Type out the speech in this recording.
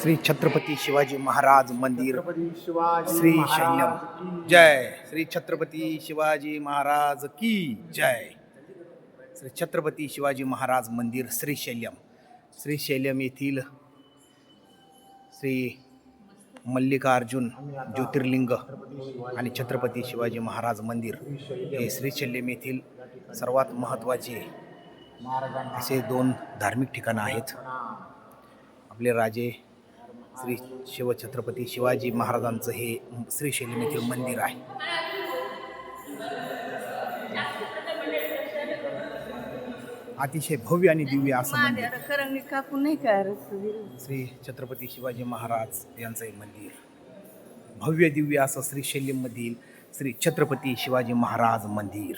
श्री छत्रपती शिवाजी महाराज मंदिर. श्री शैल्यम जय. श्री छत्रपती शिवाजी महाराज की जय. श्री छत्रपती शिवाजी महाराज मंदिर श्री शैल्यम. श्री शैल्यम येथील श्री मल्लिकार्जुन ज्योतिर्लिंग आणि छत्रपती शिवाजी महाराज मंदिर हे श्री शैल्यम येथील सर्वात महत्त्वाचे असे दोन धार्मिक ठिकाणं आहेत. आपले राजे श्री शिवछत्रपती शिवाजी महाराजांचं हे श्री शैलम येथील मंदिर आहे. अतिशय भव्य आणि दिव्य असं मंदिर. कापून नाही. श्री छत्रपती शिवाजी महाराज यांचं हे मंदिर. भव्य दिव्य असं श्री शैल्यममधील श्री छत्रपती शिवाजी महाराज मंदिर.